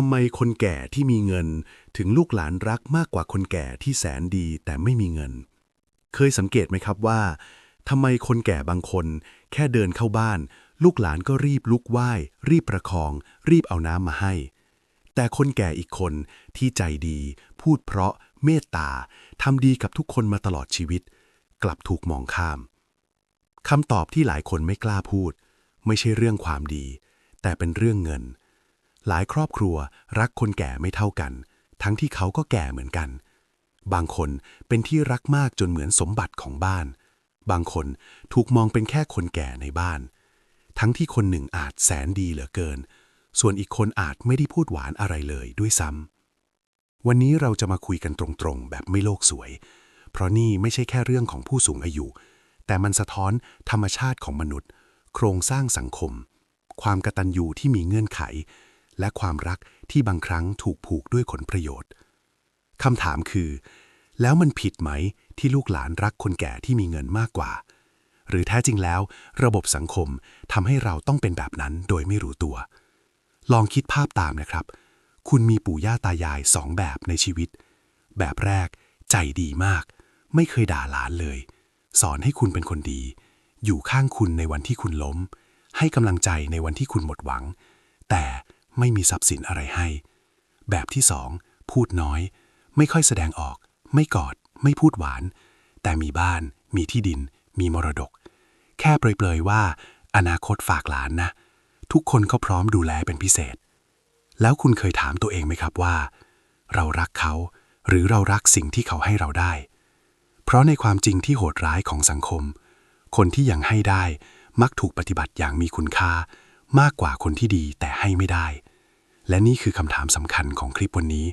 ทำไมคนแก่ที่มีเงิน ถึงลูกหลานรักมากกว่าคนแก่ที่แสนดีแต่ไม่มีเงิน เคยสังเกตไหมครับว่าทำไมคนแก่บางคน แค่เดินเข้าบ้าน ลูกหลานก็รีบลุกไหว้ รีบประคอง รีบเอาน้ำมาให้ แต่คนแก่อีกคนที่ใจดี พูดเพราะเมตตาทำดีกับทุกคนมาตลอดชีวิต กลับถูกมองข้ามคำตอบที่หลายคนไม่กล้าพูด ไม่ใช่เรื่องความดี แต่เป็นเรื่องเงิน หลายครอบครัวรักคนแก่ไม่เท่ากัน ทั้งที่เขาก็แก่เหมือนกัน บางคนเป็นที่รักมากจนเหมือนสมบัติของบ้าน บางคนถูกมองเป็นแค่คนแก่ในบ้าน ทั้งที่คนหนึ่งอาจแสนดีเหลือเกิน ส่วนอีกคนอาจไม่ได้พูดหวานอะไรเลยด้วยซ้ำวันนี้เราจะมาคุยกันตรงๆ แบบไม่โลกสวย เพราะนี่ไม่ใช่แค่เรื่องของผู้สูงอายุ แต่มันสะท้อนธรรมชาติของมนุษย์ โครงสร้างสังคม ความกตัญญูที่มีเงื่อนไข และความรักที่บางครั้งถูกผูกด้วยผลประโยชน์คำถามคือ แล้วมันผิดไหมที่ลูกหลานรักคนแก่ที่มีเงินมากกว่า หรือแท้จริงแล้ว ระบบสังคมทำให้เราต้องเป็นแบบนั้นโดยไม่รู้ตัว ลองคิดภาพตามนะครับ คุณมีปู่ย่าตายายสองแบบในชีวิต แบบแรก ใจดีมาก ไม่เคยด่าหลานเลย สอนให้คุณเป็นคนดี อยู่ข้างคุณในวันที่คุณล้ม ให้กำลังใจในวันที่คุณหมดหวัง แต่ ไม่มีทรัพย์สินอะไรให้ แบบที่สองพูดน้อย ไม่ค่อยแสดงออก ไม่กอด ไม่พูดหวาน แต่มีบ้าน มีที่ดิน มีมรดก แค่เปรยๆว่า อนาคตฝากหลานนะ ทุกคนเขาพร้อมดูแลเป็นพิเศษ แล้วคุณเคยถามตัวเองไหมครับว่า เรารักเขา หรือเรารักสิ่งที่เขาให้เราได้ เพราะในความจริงที่โหดร้ายของสังคม คนที่ยังให้ได้มักถูกปฏิบัติอย่างมีคุณค่า มากกว่าคนที่ดีแต่ให้ไม่ได้ และนี่คือคำถามสำคัญของคลิปวันนี้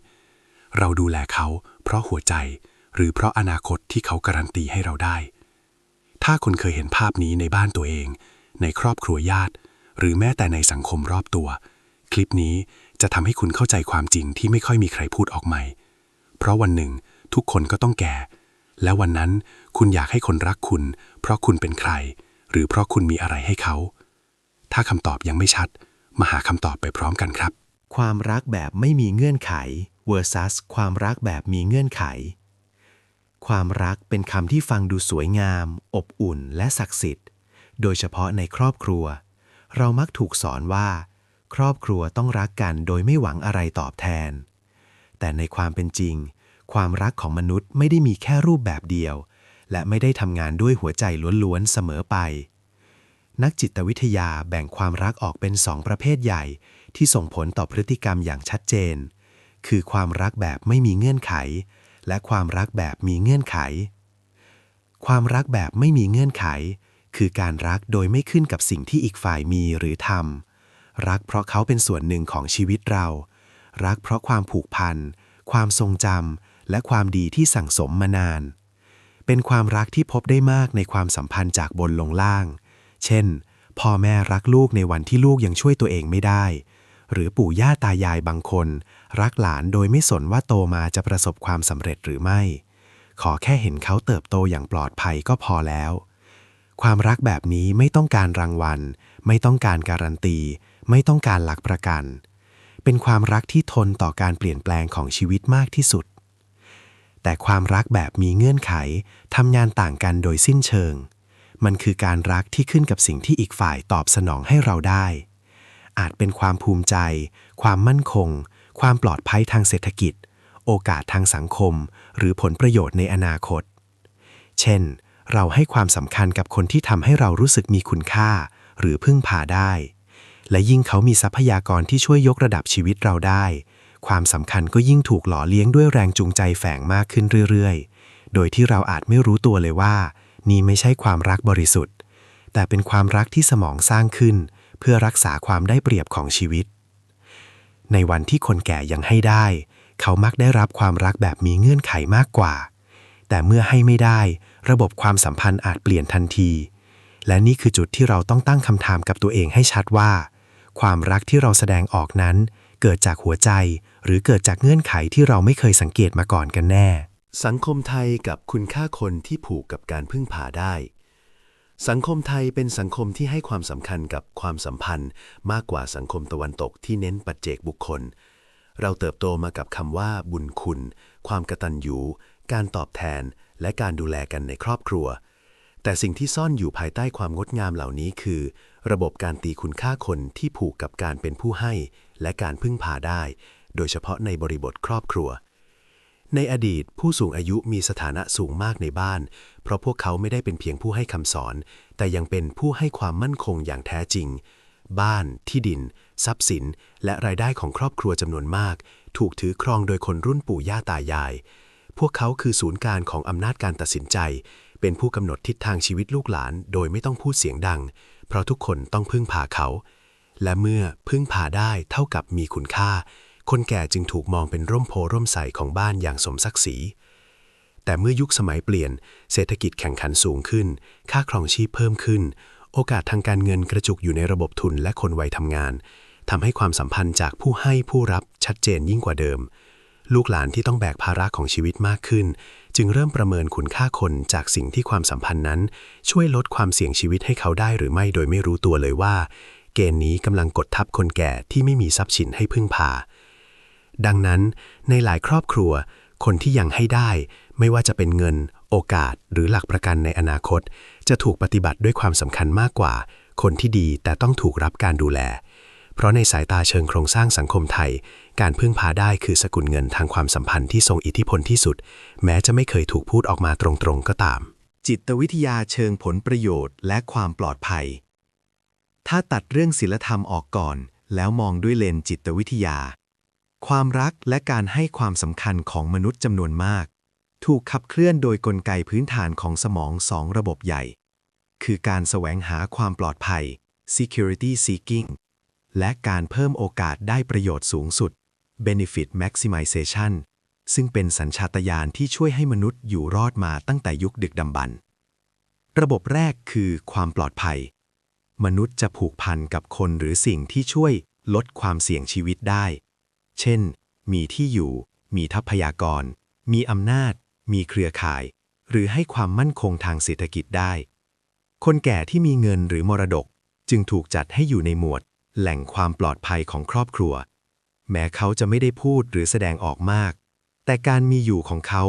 เราดูแลเขา เพราะหัวใจ หรือเพราะอนาคตที่เขาการันตีให้เราได้ ถ้าคุณเคยเห็นภาพนี้ในบ้านตัวเอง ในครอบครัวญาติ หรือแม้แต่ในสังคมรอบตัว คลิปนี้จะทำให้คุณเข้าใจความจริงที่ไม่ค่อยมีใครพูดออกใหม่ เพราะวันหนึ่ง ทุกคนก็ต้องแก่ และวันนั้นคุณอยากให้คนรักคุณ เพราะคุณเป็นใคร หรือเพราะคุณมีอะไรให้เขา ถ้าคำตอบยังไม่ชัด มาหาคำตอบไปพร้อมกันครับ ความรักแบบไม่มีเงื่อนไข versus ความรักแบบมีเงื่อนไข ความรักเป็นคำที่ฟังดูสวยงาม อบอุ่นและศักดิ์สิทธิ์ โดยเฉพาะในครอบครัว เรามักถูกสอนว่า ครอบครัวต้องรักกันโดยไม่หวังอะไรตอบแทน แต่ในความเป็นจริง ความรักของมนุษย์ไม่ได้มีแค่รูปแบบเดียว และไม่ได้ทำงานด้วยหัวใจล้วนๆเสมอไป นักจิตวิทยาแบ่งความรักออกเป็นสองประเภทใหญ่ ที่ส่งผลต่อพฤติกรรมอย่างชัดเจน คือความรักแบบไม่มีเงื่อนไข และความรักแบบมีเงื่อนไข ความรักแบบไม่มีเงื่อนไข คือการรักโดยไม่ขึ้นกับสิ่งที่อีกฝ่ายมีหรือทำรักเพราะเขาเป็นส่วนหนึ่งของชีวิตเรา รักเพราะความผูกพัน ความทรงจำและความดีที่สั่งสมมานาน เป็นความรักที่พบได้มากในความสัมพันธ์จากบนลงล่าง เช่นพ่อแม่รักลูกในวันที่ลูกยังช่วยตัวเองไม่ได้ หรือปู่ย่าตายายบางคน รักหลานโดยไม่สนว่าโตมาจะประสบความสำเร็จหรือไม่ ขอแค่เห็นเขาเติบโตอย่างปลอดภัยก็พอแล้ว ความรักแบบนี้ไม่ต้องการรางวัล ไม่ต้องการการันตี ไม่ต้องการหลักประกัน เป็นความรักที่ทนต่อการเปลี่ยนแปลงของชีวิตมากที่สุด แต่ความรักแบบมีเงื่อนไขทำงานต่างกันโดยสิ้นเชิง มันคือการรักที่ขึ้นกับสิ่งที่อีกฝ่ายตอบสนองให้เราได้ อาจเป็นความภูมิใจ ความมั่นคง ความปลอดภัยทางเศรษฐกิจ โอกาสทางสังคม หรือผลประโยชน์ในอนาคต เช่น เราให้ความสำคัญกับคนที่ทำให้เรารู้สึกมีคุณค่า หรือพึ่งพาได้ และยิ่งเขามีทรัพยากรที่ช่วยยกระดับชีวิตเราได้ ความสำคัญก็ยิ่งถูกหล่อเลี้ยงด้วยแรงจูงใจแฝงมากขึ้นเรื่อยๆ โดยที่เราอาจไม่รู้ตัวเลยว่า นี่ไม่ใช่ความรักบริสุทธิ์ แต่เป็นความรักที่สมองสร้างขึ้น เพื่อรักษาความได้เปรียบของชีวิต ในวันที่คนแก่ยังให้ได้ เขามักได้รับความรักแบบมีเงื่อนไขมากกว่า แต่เมื่อให้ไม่ได้ ระบบความสัมพันธ์อาจเปลี่ยนทันที และนี่คือจุดที่เราต้องตั้งคำถามกับตัวเองให้ชัดว่า ความรักที่เราแสดงออกนั้น เกิดจากหัวใจ หรือเกิดจากเงื่อนไขที่เราไม่เคยสังเกตมาก่อนกันแน่ สังคมไทยกับคุณค่าคนที่ผูกกับการพึ่งพาได้ สังคมไทยเป็นสังคมที่ให้ความสำคัญกับความสัมพันธ์ มากกว่าสังคมตะวันตกที่เน้นปัจเจกบุคคล เราเติบโตมากับคำว่า บุญคุณ ความกตัญญู การตอบแทน และการดูแลกันในครอบครัว แต่สิ่งที่ซ่อนอยู่ภายใต้ความงดงามเหล่านี้คือ ระบบการตีคุณค่าคนที่ผูกกับการเป็นผู้ให้ และการพึ่งพาได้ โดยเฉพาะในบริบทครอบครัว ในอดีตผู้สูงอายุมีสถานะสูงมากในบ้าน เพราะพวกเขาไม่ได้เป็นเพียงผู้ให้คำสอน แต่ยังเป็นผู้ให้ความมั่นคงอย่างแท้จริง บ้าน ที่ดิน ทรัพย์สิน และรายได้ของครอบครัวจำนวนมาก ถูกถือครองโดยคนรุ่นปู่ย่าตายาย พวกเขาคือศูนย์กางของอำนาจการตัดสินใจ เป็นผู้กำหนดทิศทางชีวิตลูกหลาน โดยไม่ต้องพูดเสียงดัง เพราะทุกคนต้องพึ่งพาเขา และเมื่อพึ่งพาได้เท่ากับมีคุณค่า คนแก่จึงถูกมองเป็นร่มโพร่มใสของบ้านอย่างสมศักดิ์ศรี แต่เมื่อยุคสมัยเปลี่ยน เศรษฐกิจแข่งขันสูงขึ้น ค่าครองชีพเพิ่มขึ้น โอกาสทางการเงินกระจุกอยู่ในระบบทุนและคนวัยทำงานทำให้ความสัมพันธ์จากผู้ให้ผู้รับชัดเจนยิ่งกว่าเดิม ลูกหลานที่ต้องแบกภาระของชีวิตมากขึ้น จึงเริ่มประเมินคุณค่าคนจากสิ่งที่ความสัมพันธ์นั้น ช่วยลดความเสี่ยงชีวิตให้เขาได้หรือไม่โดยไม่รู้ตัวเลยว่า เกณฑ์นี้กำลังกดทับคนแก่ที่ไม่มีทรัพย์สินให้พึ่งพา ดังนั้นในหลายครอบครัว คนที่ยังให้ได้ ไม่ว่าจะเป็นเงิน โอกาส หรือหลักประกันในอนาคต จะถูกปฏิบัติด้วยความสำคัญมากกว่า คนที่ดีแต่ต้องถูกรับการดูแล เพราะในสายตาเชิงโครงสร้างสังคมไทย การพึ่งพาได้คือสกุลเงินทางความสัมพันธ์ที่ทรงอิทธิพลที่สุด แม้จะไม่เคยถูกพูดออกมาตรงๆก็ตาม จิตวิทยาเชิงผลประโยชน์ และความปลอดภัย ถ้าตัดเรื่องศีลธรรมออกก่อน แล้วมองด้วยเลนจิตวิทยา ความรักและการให้ความสำคัญของมนุษย์จำนวนมาก ถูกขับเคลื่อนโดยกลไกพื้นฐานของสมองสองระบบใหญ่ คือการแสวงหาความปลอดภัย security seeking และการเพิ่มโอกาสได้ประโยชน์สูงสุด benefit maximization ซึ่งเป็นสัญชาตญาณที่ช่วยให้มนุษย์อยู่รอดมาตั้งแต่ยุคดึกดำบรรพ์ระบบแรกคือความปลอดภัย มนุษย์จะผูกพันกับคนหรือสิ่งที่ช่วยลดความเสี่ยงชีวิตได้ เช่น มีที่อยู่ มีทรัพยากร มีอำนาจ มีเครือข่าย หรือให้ความมั่นคงทางเศรษฐกิจได้ คนแก่ที่มีเงินหรือมรดกจึงถูกจัดให้อยู่ในหมวด แหล่งความปลอดภัยของครอบครัว แม้เขาจะไม่ได้พูดหรือแสดงออกมาก แต่การมีอยู่ของเขา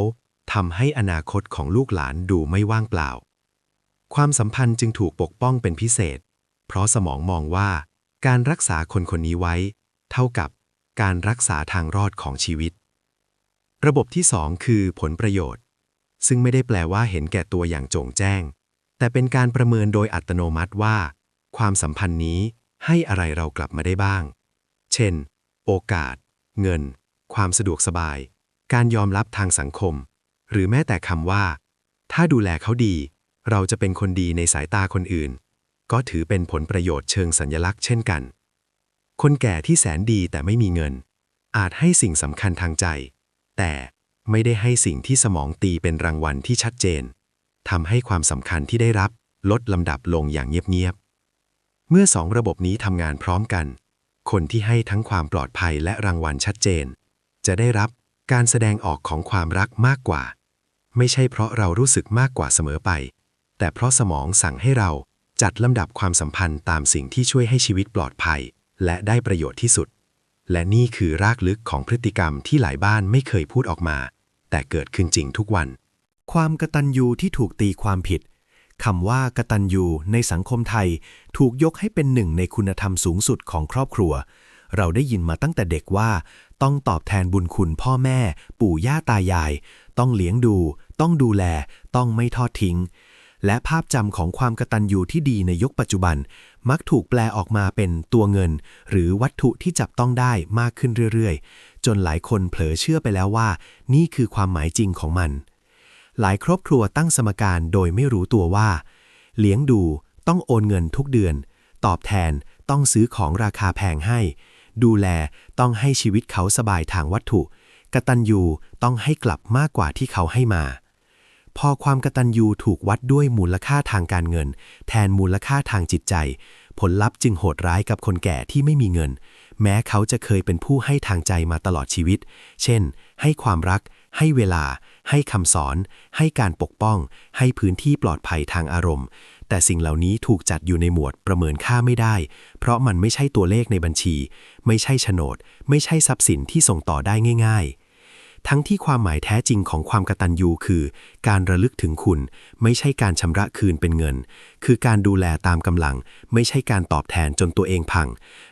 ทำให้อนาคตของลูกหลานดูไม่ว่างเปล่า ความสัมพันธ์จึงถูกปกป้องเป็นพิเศษ เพราะสมองมองว่า การรักษาคนคนนี้ไว้ เท่ากับ การรักษาทางรอดของชีวิต ระบบที่ 2 คือผลประโยชน์ ซึ่งไม่ได้แปลว่าเห็นแก่ตัวอย่างโจงแจ้ง แต่เป็นการประเมินโดยอัตโนมัติว่า ความสัมพันธ์นี้ให้อะไรเรากลับมาได้บ้าง เช่น โอกาส เงิน ความสะดวกสบาย การยอมรับทางสังคม หรือแม้แต่คำว่า ถ้าดูแลเขาดี เราจะเป็นคนดีในสายตาคนอื่น ก็ถือเป็นผลประโยชน์เชิงสัญลักษณ์เช่นกัน คนแก่ที่แสนดีแต่ไม่มีเงิน อาจให้สิ่งสำคัญทางใจ แต่ไม่ได้ให้สิ่งที่สมองตีเป็นรางวัลที่ชัดเจนทำให้ความสำคัญที่ได้รับลดลำดับลงอย่างเงียบๆ เมื่อสองระบบนี้ทำงานพร้อมกัน คนที่ให้ทั้งความปลอดภัยและรางวัลชัดเจน จะได้รับการแสดงออกของความรักมากกว่า ไม่ใช่เพราะเรารู้สึกมากกว่าเสมอไป แต่เพราะสมองสั่งให้เราจัดลำดับความสัมพันธ์ตามสิ่งที่ช่วยให้ชีวิตปลอดภัย และได้ประโยชน์ที่สุด และนี่คือรากลึกของพฤติกรรมที่หลายบ้านไม่เคยพูดออกมา แต่เกิดขึ้นจริงทุกวัน ความกตัญญูที่ถูกตีความผิดคำว่ากตัญญูในสังคมไทยถูกยกให้เป็นหนึ่งในคุณธรรมสูงสุดของครอบครัว เราได้ยินมาตั้งแต่เด็กว่า ต้องตอบแทนบุญคุณพ่อแม่ ปู่ย่าตายาย ต้องเลี้ยงดู ต้องดูแล ต้องไม่ทอดทิ้ง และภาพจำของความกตัญญูที่ดีในยุคปัจจุบัน มักถูกแปลออกมาเป็นตัวเงิน หรือวัตถุที่จับต้องได้มากขึ้นเรื่อยๆ จนหลายคนเผลอเชื่อไปแล้วว่า นี่คือความหมายจริงของมัน หลายครอบครัวตั้งสมการโดยไม่รู้ตัวว่า เลี้ยงดูต้องโอนเงินทุกเดือน ตอบแทนต้องซื้อของราคาแพงให้ ดูแลต้องให้ชีวิตเขาสบายทางวัตถุกตัญญูต้องให้กลับมากกว่าที่เขาให้มา พอความกตัญญูถูกวัดด้วยมูลค่าทางการเงิน แทนมูลค่าทางจิตใจ ผลลัพธ์จึงโหดร้ายกับคนแก่ที่ไม่มีเงิน แม้เขาจะเคยเป็นผู้ให้ทางใจมาตลอดชีวิต เช่น ให้ความรัก ให้เวลา ให้คำสอน ให้การปกป้อง ให้พื้นที่ปลอดภัยทางอารมณ์ แต่สิ่งเหล่านี้ถูกจัดอยู่ในหมวดประเมินค่าไม่ได้ เพราะมันไม่ใช่ตัวเลขในบัญชี ไม่ใช่โฉนด ไม่ใช่ทรัพย์สินที่ส่งต่อได้ง่าย ๆ ทั้งที่ความหมายแท้จริงของความกตัญญูคือ การระลึกถึงคุณ ไม่ใช่การชำระคืนเป็นเงิน คือการดูแลตามกำลัง ไม่ใช่การตอบแทนจนตัวเองพัง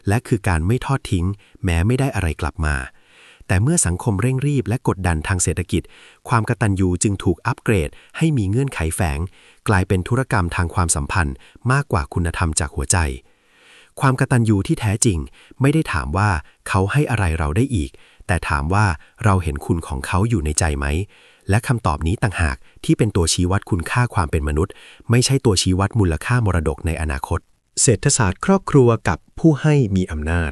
และคือการไม่ทอดทิ้ง แม้ไม่ได้อะไรกลับมา แต่เมื่อสังคมเร่งรีบและกดดันทางเศรษฐกิจ ความกตัญญูจึงถูกอัปเกรด ให้มีเงื่อนไขแฝง กลายเป็นธุรกรรมทางความสัมพันธ์ มากกว่าคุณธรรมจากหัวใจความกตัญญูที่แท้จริง ไม่ได้ถามว่าเขาให้อะไรเราได้อีก แต่ถามว่าเราเห็นคุณของเขาอยู่ในใจไหม และคำตอบนี้ต่างหากที่เป็นตัวชี้วัดคุณค่าความเป็นมนุษย์ ไม่ใช่ตัวชี้วัดมูลค่ามรดกในอนาคต เศรษฐศาสตร์ครอบครัวกับผู้ให้มีอำนาจ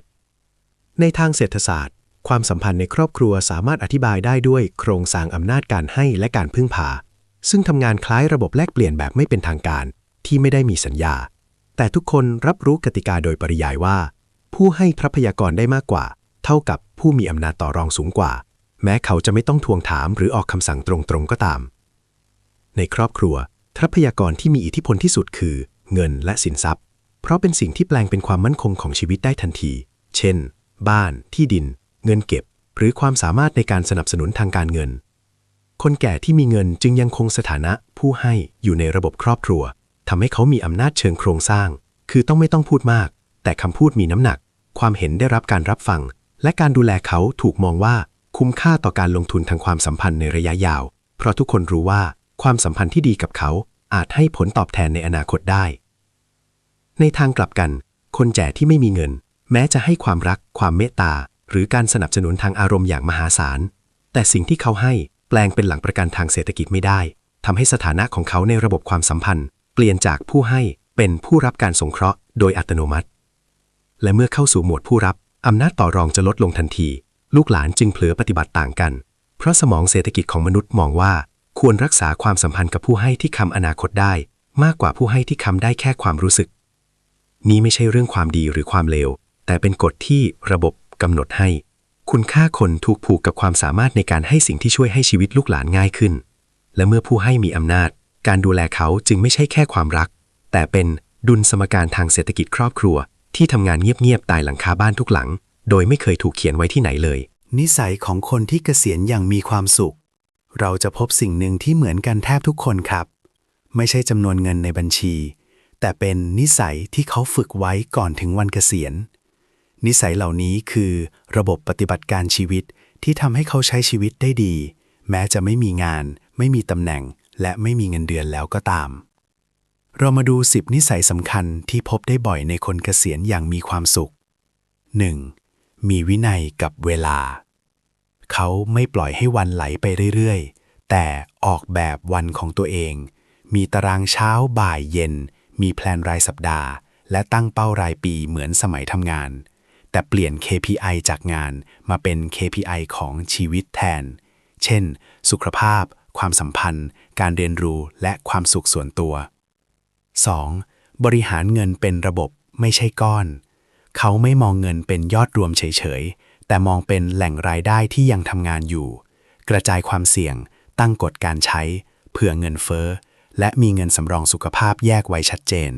ในทางเศรษฐศาสตร์ ความสัมพันธ์ในครอบครัวสามารถอธิบายได้ด้วยโครงสร้างอำนาจการให้และการพึ่งพา ซึ่งทำงานคล้ายระบบแลกเปลี่ยนแบบไม่เป็นทางการ ที่ไม่ได้มีสัญญา แต่ทุกคนรับรู้กติกาโดยปริยายว่า ผู้ให้ทรัพยากรได้มากกว่า เท่ากับผู้มีอำนาจต่อรองสูงกว่า แม้เขาจะไม่ต้องทวงถามหรือออกคำสั่งตรงๆก็ตาม ในครอบครัว ทรัพยากรที่มีอิทธิพลที่สุดคือ เงินและสินทรัพย์ เพราะเป็นสิ่งที่แปลงเป็นความมั่นคงของชีวิตได้ทันที เช่น บ้าน ที่ดิน เงินเก็บ หรือความสามารถในการสนับสนุนทางการเงิน คนแก่ที่มีเงินจึงยังคงสถานะ ผู้ให้อยู่ในระบบครอบครัวทำให้เขามีอำนาจเชิงโครงสร้าง คือต้องไม่ต้องพูดมาก แต่คำพูดมีน้ำหนัก ความเห็นได้รับการรับฟัง และการดูแลเขาถูกมองว่าคุ้มค่าต่อการลงทุนทางความสัมพันธ์ในระยะยาว เพราะทุกคนรู้ว่าความสัมพันธ์ที่ดีกับเขาอาจให้ผลตอบแทนในอนาคตได้ ในทางกลับกัน คนแก่ที่ไม่มีเงิน แม้จะให้ความรัก ความเมตตา หรือการสนับสนุนทางอารมณ์อย่างมหาศาล แต่สิ่งที่เขาให้แปลงเป็นหลังประกันทางเศรษฐกิจไม่ได้ทำให้สถานะของเขาในระบบความสัมพันธ์ เปลี่ยนจากผู้ให้เป็นผู้รับการสงเคราะห์โดยอัตโนมัติ และเมื่อเข้าสู่โหมดผู้รับ อำนาจต่อรองจะลดลงทันที ลูกหลานจึงเผลอปฏิบัติต่างกัน เพราะสมองเศรษฐกิจของมนุษย์มองว่า ควรรักษาความสัมพันธ์กับผู้ให้ที่คำอนาคตได้ มากกว่าผู้ให้ที่คำได้แค่ความรู้สึก นี้ไม่ใช่เรื่องความดีหรือความเลว แต่เป็นกฎที่ระบบกำหนดให้ คุณค่าคนถูกผูกกับความสามารถในการให้สิ่งที่ช่วยให้ชีวิตลูกหลานง่ายขึ้น และเมื่อผู้ให้มีอำนาจ การดูแลเขาจึงไม่ใช่แค่ความรัก แต่เป็นดุลสมการทางเศรษฐกิจครอบครัว ที่ทำงานเงียบๆตายหลังคาบ้านทุกหลัง โดยไม่เคยถูกเขียนไว้ที่ไหนเลย นิสัยของคนที่เกษียณอย่างมีความสุข เราจะพบสิ่งหนึ่งที่เหมือนกันแทบทุกคนครับ ไม่ใช่จำนวนเงินในบัญชี แต่เป็นนิสัยที่เขาฝึกไว้ก่อนถึงวันเกษียณ นิสัยเหล่านี้คือ ระบบปฏิบัติการชีวิตที่ทำให้เขาใช้ชีวิตได้ดี แม้จะไม่มีงาน ไม่มีตำแหน่ง และไม่มีเงินเดือนแล้วก็ตาม เรามาดู 10 นิสัยสำคัญที่พบได้บ่อยในคนเกษียณอย่างมีความสุข 1. มีวินัยกับเวลา เขาไม่ปล่อยให้วันไหลไปเรื่อยๆ แต่ออกแบบวันของตัวเอง มีตารางเช้าบ่ายเย็น มีแพลนรายสัปดาห์ และตั้งเป้ารายปีเหมือนสมัยทำงาน แต่เปลี่ยน KPI จากงานมาเป็น KPI ของชีวิตแทน เช่น สุขภาพ ความสัมพันธ์ การเรียนรู้และความสุขส่วนตัว 2. บริหารเงินเป็นระบบไม่ใช่ก้อน เขาไม่มองเงินเป็นยอดรวมเฉยๆ แต่มองเป็นแหล่งรายได้ที่ยังทำงานอยู่ กระจายความเสี่ยง ตั้งกฎการใช้ เผื่อเงินเฟ้อ และมีเงินสำรองสุขภาพแยกไว้ชัดเจน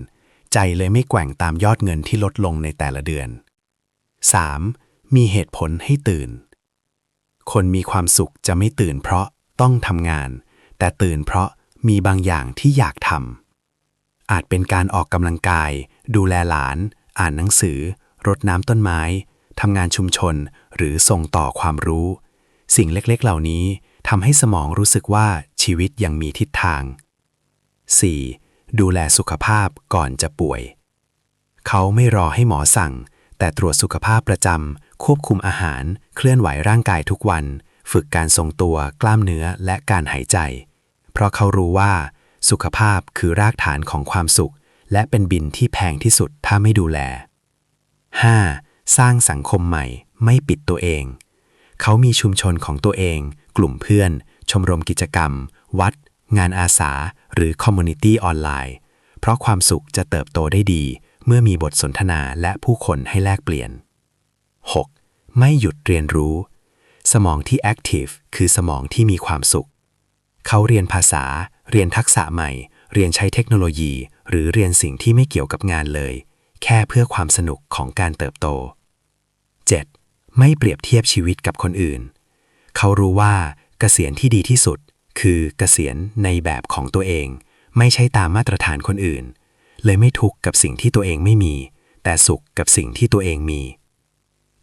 ใจเลยไม่แกว่งตามยอดเงินที่ลดลงในแต่ละเดือน 3. มีเหตุผลให้ตื่น คนมีความสุขจะไม่ตื่นเพราะต้องทำงาน แต่ตื่นเพราะมีบางอย่างที่อยากทำ อาจเป็นการออกกำลังกาย ดูแลหลาน อ่านหนังสือ รดน้ำต้นไม้ ทำงานชุมชน หรือส่งต่อความรู้ สิ่งเล็กๆ เหล่านี้ทำให้สมองรู้สึกว่าชีวิตยังมีทิศทาง 4. ดูแลสุขภาพก่อนจะป่วย เขาไม่รอให้หมอสั่ง แต่ตรวจสุขภาพประจำควบคุมอาหาร เคลื่อนไหวร่างกายทุกวัน ฝึกการทรงตัว กล้ามเนื้อและการหายใจ เพราะเขารู้ว่า สุขภาพคือรากฐานของความสุข และเป็นบินที่แพงที่สุดถ้าไม่ดูแล 5. สร้างสังคมใหม่ ไม่ปิดตัวเอง เขามีชุมชนของตัวเอง กลุ่มเพื่อน ชมรมกิจกรรม วัด งานอาสา หรือคอมมูนิตี้ออนไลน์ เพราะความสุขจะเติบโตได้ดี เมื่อมีบทสนทนาและผู้คนให้แลกเปลี่ยน 6. ไม่หยุดเรียนรู้ สมองที่แอคทีฟคือสมองที่มีความสุข เขาเรียนภาษา เรียนทักษะใหม่ เรียนใช้เทคโนโลยี หรือเรียนสิ่งที่ไม่เกี่ยวกับงานเลย แค่เพื่อความสนุกของการเติบโต 7. ไม่เปรียบเทียบชีวิตกับคนอื่น เขารู้ว่าเกษียณที่ดีที่สุด คือเกษียณในแบบของตัวเอง ไม่ใช่ตามมาตรฐานคนอื่น เลยไม่ทุกข์กับสิ่งที่ตัวเองไม่มี แต่สุขกับสิ่งที่ตัวเองมี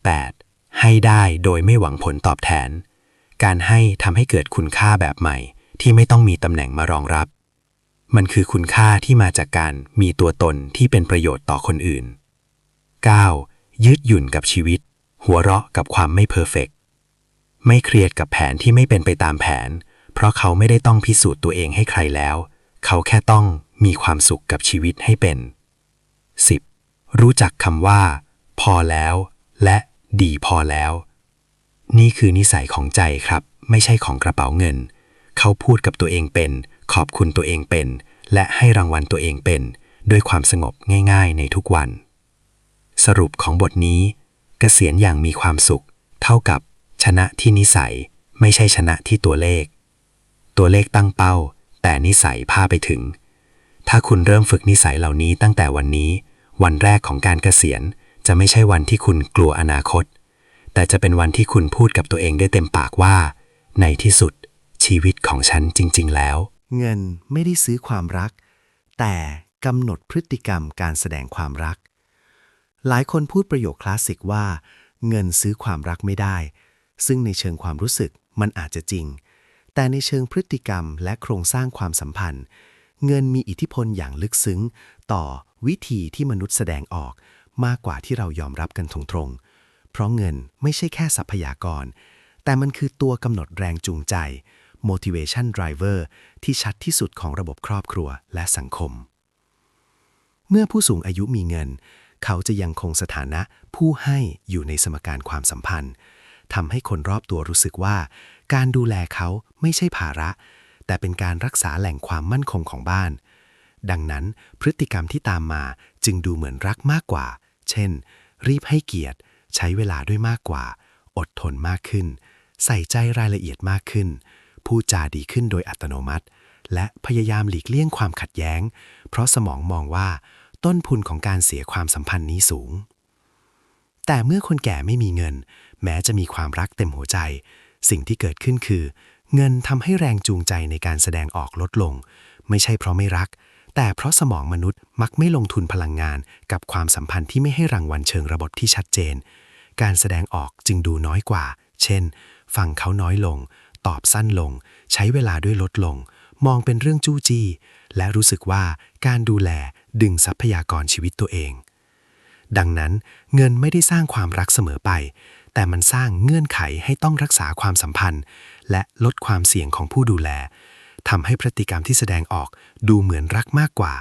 8. ให้ได้โดยไม่หวังผลตอบแทน การให้ทำให้เกิดคุณค่าแบบใหม่ ที่ไม่ต้องมีตำแหน่งมารองรับ มันคือคุณค่าที่มาจากการมีตัวตนที่เป็นประโยชน์ต่อคนอื่น 9. ยืดหยุ่นกับชีวิต หัวเราะกับความไม่เพอร์เฟกต์ไม่เครียดกับแผนที่ไม่เป็นไปตามแผน เพราะเขาไม่ได้ต้องพิสูจน์ตัวเองให้ใครแล้ว เขาแค่ต้องมีความสุขกับชีวิตให้เป็น 10. รู้จักคำว่า พอแล้ว และดีพอแล้ว นี่คือนิสัยของใจครับ ไม่ใช่ของกระเป๋าเงิน เขาพูดกับตัวเองเป็น ขอบคุณตัวเองเป็น และให้รางวัลตัวเองเป็น ด้วยความสงบง่าย ๆ ในทุกวัน สรุปของบทนี้ เกษียณอย่างมีความสุข เท่ากับ ชนะที่นิสัย ไม่ใช่ชนะที่ตัวเลข ตัวเลขตั้งเป้า แต่นิสัยพาไปถึง ถ้าคุณเริ่มฝึกนิสัยเหล่านี้ตั้งแต่วันนี้ วันแรกของการเกษียณจะไม่ใช่วันที่คุณกลัวอนาคต แต่จะเป็นวันที่คุณพูดกับตัวเองได้เต็มปากว่า ในที่สุด ชีวิตของฉันจริง ๆ แล้ว เงินไม่ได้ซื้อความรัก แต่กำหนดพฤติกรรมการแสดงความรัก หลายคนพูดประโยคคลาสสิกว่า เงินซื้อความรักไม่ได้ ซึ่งในเชิงความรู้สึกมันอาจจะจริง แต่ในเชิงพฤติกรรมและโครงสร้างความสัมพันธ์ เงินมีอิทธิพลอย่างลึกซึ้ง ต่อวิธีที่มนุษย์แสดงออกมากกว่าที่เรายอมรับกันตรงๆ เพราะเงินไม่ใช่แค่ทรัพยากร แต่มันคือตัวกำหนดแรงจูงใจ motivation driver ที่ชัดที่สุดของระบบครอบครัวและสังคม เมื่อผู้สูงอายุมีเงิน เขาจะยังคงสถานะผู้ให้อยู่ในสมการความสัมพันธ์ทำให้คนรอบตัวรู้สึกว่า การดูแลเขาไม่ใช่ภาระ แต่เป็นการรักษาแหล่งความมั่นคงของบ้าน ดังนั้นพฤติกรรมที่ตามมาจึงดูเหมือนรักมากกว่า เช่น รีบให้เกียรติ ใช้เวลาด้วยมากกว่า อดทนมากขึ้น ใส่ใจรายละเอียดมากขึ้น พูดจาดีขึ้นโดยอัตโนมัติ และพยายามหลีกเลี่ยงความขัดแย้ง เพราะสมองมองว่า ต้นทุนของการเสียความสัมพันธ์นี้สูง แต่เมื่อคนแก่ไม่มีเงิน แม้จะมีความรักเต็มหัวใจ สิ่งที่เกิดขึ้นคือ เงินทำให้แรงจูงใจในการแสดงออกลดลง ไม่ใช่เพราะไม่รัก แต่เพราะสมองมนุษย์มักไม่ลงทุนพลังงาน กับความสัมพันธ์ที่ไม่ให้รางวัลเชิงระบบที่ชัดเจน การแสดงออกจึงดูน้อยกว่า เช่น ฟังเขาน้อยลง ตอบสั้นลง ใช้เวลาด้วยลดลง มองเป็นเรื่องจู้จี้ และรู้สึกว่าการดูแลดึงทรัพยากรชีวิตตัวเอง ดังนั้นเงินไม่ได้สร้างความรักเสมอไป แต่มันสร้างเงื่อนไขให้ต้องรักษาความสัมพันธ์ และลดความเสี่ยงของผู้ดูแลทำให้พฤติกรรมที่แสดงออกดูเหมือนรักมากกว่า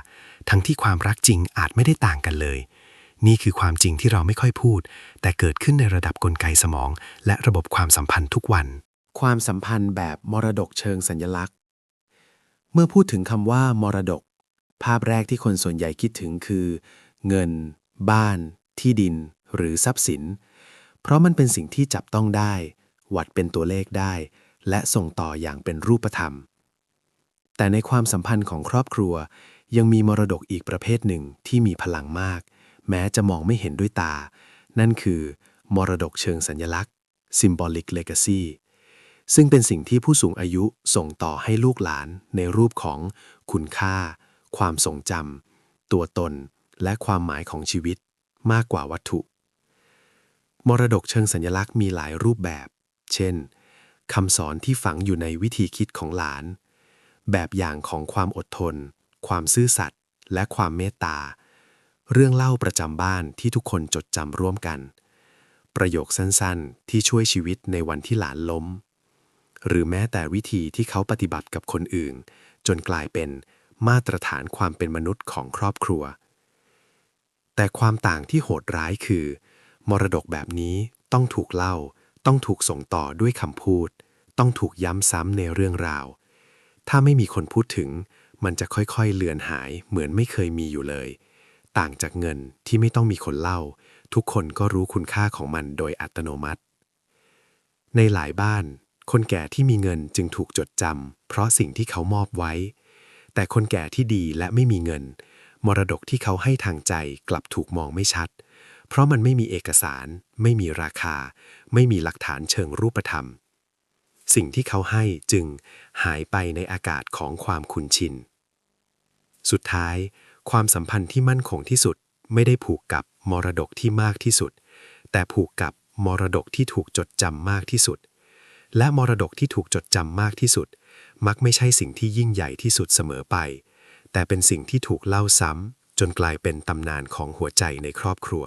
ทั้งที่ความรักจริงอาจไม่ได้ต่างกันเลย นี่คือความจริงที่เราไม่ค่อยพูด แต่เกิดขึ้นในระดับกลไกสมอง และระบบความสัมพันธ์ทุกวัน ความสัมพันธ์แบบมรดกเชิงสัญลักษณ์ เมื่อพูดถึงคำว่า มรดก ภาพแรกที่คนส่วนใหญ่คิดถึงคือ เงิน บ้าน ที่ดิน หรือทรัพย์สิน เพราะมันเป็นสิ่งที่จับต้องได้ วัดเป็นตัวเลขได้ และส่งต่ออย่างเป็นรูปธรรม แต่ในความสัมพันธ์ของครอบครัว ยังมีมรดกอีกประเภทหนึ่งที่มีพลังมาก แม้จะมองไม่เห็นด้วยตา นั่นคือ มรดกเชิงสัญลักษณ์ symbolic legacy ซึ่งเป็นสิ่งที่ผู้สูงอายุส่งต่อให้ลูกหลานในรูปของคุณค่า ความทรงจำตัวตน และความหมายของชีวิตมากกว่าวัตถุ มรดกเชิงสัญลักษณ์มีหลายรูปแบบ เช่นคำสอนที่ฝังอยู่ในวิธีคิดของหลาน แบบอย่างของความอดทน ความซื่อสัตย์และความเมตตา เรื่องเล่าประจำบ้านที่ทุกคนจดจำร่วมกัน ประโยคสั้นๆ ที่ช่วยชีวิตในวันที่หลานล้ม หรือแม้แต่วิธีที่เขาปฏิบัติกับคนอื่น จนกลายเป็นมาตรฐานความเป็นมนุษย์ของครอบครัว แต่ความต่างที่โหดร้ายคือ มรดกแบบนี้ต้องถูกเล่า ต้องถูกส่งต่อด้วยคำพูด ต้องถูกย้ำซ้ำในเรื่องราว ถ้าไม่มีคนพูดถึง มันจะค่อยๆเลือนหายเหมือนไม่เคยมีอยู่เลย ต่างจากเงินที่ไม่ต้องมีคนเล่า ทุกคนก็รู้คุณค่าของมันโดยอัตโนมัติ ในหลายบ้าน คนแก่ที่มีเงินจึงถูกจดจำเพราะสิ่งที่เขามอบไว้ แต่คนแก่ที่ดีและไม่มีเงิน มรดกที่เขาให้ทางใจกลับถูกมองไม่ชัด เพราะมันไม่มีเอกสาร ไม่มีราคา ไม่มีหลักฐานเชิงรูปธรรม สิ่งที่เขาให้จึงหายไปในอากาศของความคุ้นชิน สุดท้าย ความสัมพันธ์ที่มั่นคงที่สุดไม่ได้ผูกกับมรดกที่มากที่สุด แต่ผูกกับมรดกที่ถูกจดจำมากที่สุด และมรดกที่ถูกจดจำมากที่สุด มักไม่ใช่สิ่งที่ยิ่งใหญ่ที่สุดเสมอไป แต่เป็นสิ่งที่ถูกเล่าซ้ำจนกลายเป็นตำนานของหัวใจในครอบครัว